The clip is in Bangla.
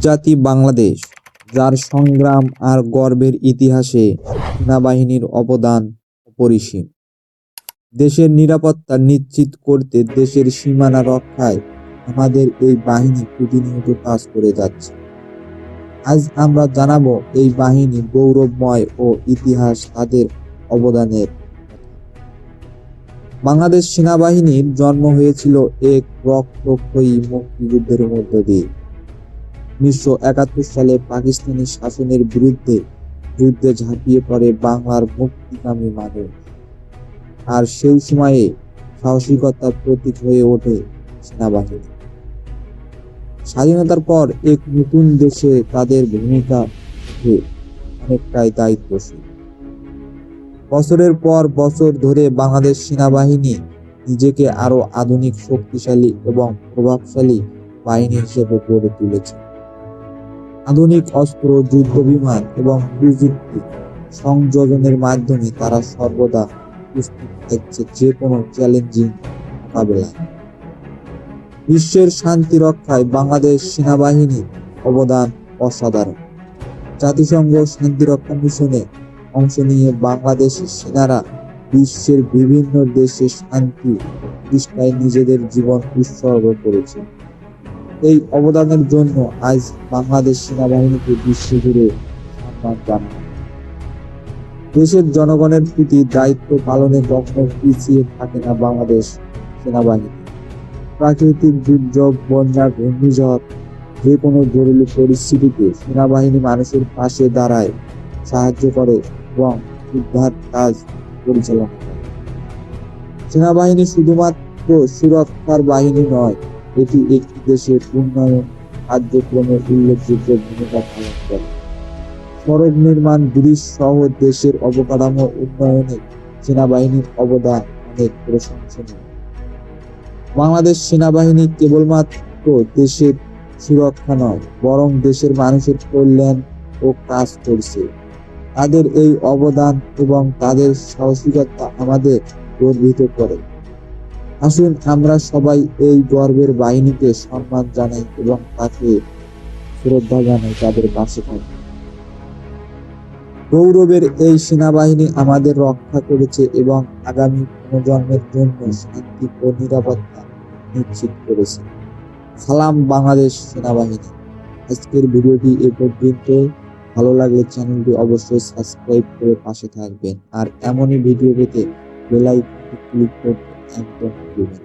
জাতি বাংলাদেশ, যার সংগ্রাম আর গর্বের ইতিহাসে সেনাবাহিনীর অবদান অপরিসীম। দেশের নিরাপত্তা নিশ্চিত করতে দেশের সীমানা রক্ষায় আমাদের এই বাহিনী প্রতিনিয়ত কাজ করে যাচ্ছে। আজ আমরা জানাব এই বাহিনী গৌরবময় ও ইতিহাস তাদের অবদানের বাংলাদেশ সেনাবাহিনীর জন্ম হয়েছিল এক রক্তক্ষয়ী মুক্তিযুদ্ধের মধ্য দিয়ে। উনিশশো একাত্তর সালে পাকিস্তানি শাসনের বিরুদ্ধে যুদ্ধে ঝাঁপিয়ে পড়ে বাংলার মুক্তিকামী মানুষ। আর সেই সময়ে সাহসিকতার প্রতীক হয়ে ওঠে সেনাবাহিনী। স্বাধীনতার পর এক নতুন দেশে তাদের ভূমিকা অনেকটাই দায়িত্বশীল। বছরের পর বছর ধরে বাংলাদেশ সেনাবাহিনী নিজেকে আরও আধুনিক, শক্তিশালী এবং প্রভাবশালী বাহিনী হিসেবে গড়ে তুলেছে। আধুনিক অস্ত্র, যুদ্ধ বিমান এবং প্রযুক্তি সংযোজনের মাধ্যমে তারা সর্বদা প্রস্তুত থাকছে যে কোনো চ্যালেঞ্জিং মোকাবেলায়। বিশ্বের শান্তি রক্ষায় বাংলাদেশ সেনাবাহিনীর অবদান অসাধারণ। জাতিসংঘ শান্তিরক্ষা মিশনে অংশ নিয়ে বাংলাদেশের সেনারা বিশ্বের বিভিন্ন দেশে শান্তি নিজেদের জীবন উৎসর্গ করেছে। এই অবদানের জন্য আজ বাংলাদেশ সেনাবাহিনীকে বিশ্বজুড়ে সম্মান জানানো দেশের জনগণের প্রতি দায়িত্ব পালনে কখনো পিছিয়ে থাকে না বাংলাদেশ সেনাবাহিনী। প্রাকৃতিক দুর্যোগ, বন্যা, ঘূর্ণিঝড় যে কোনো জরুরি পরিস্থিতিতে সেনাবাহিনী মানুষের পাশে দাঁড়ায় সাহায্য করে এবং উদ্ধার কাজ পরিচালনা করে। সেনাবাহিনী শুধুমাত্র সুরক্ষার বাহিনী নয় এটি একটি দেশের উন্নয়ন কার্যক্রমে উল্লেখযোগ্য ভূমিকা পালন করে। সড়ক নির্মাণ ব্রিজ সহ দেশের অবকাঠামো উন্নয়নে সেনাবাহিনীর অবদান অনেক প্রশংসনীয়। বাংলাদেশ সেনাবাহিনী কেবলমাত্র দেশের সুরক্ষা নয়, বরং দেশের মানুষের কল্যাণ ও কাজ করছে। তাদের এই অবদান এবং তাদের সাহসিকতা আমাদের গর্বিত করে। আসুন আমরা সবাই এই গর্বের বাহিনীকে সম্মান জানাই এবং তাকে শ্রদ্ধা জানাই তাদের পাশে থাকি গৌরবের এই সেনাবাহিনী আমাদের রক্ষা করেছে এবং আগামী প্রজন্মের জন্য শান্তি ও নিরাপত্তা নিশ্চিত করেছে। সালাম বাংলাদেশ সেনাবাহিনী। আজকের ভিডিওটি এ পর্যন্ত ভালো লাগলে চ্যানেলটি অবশ্যই সাবস্ক্রাইব করে পাশে থাকবেন। আর এমনই ভিডিও পেতে বেল আইকনটি ক্লিক করতে and don't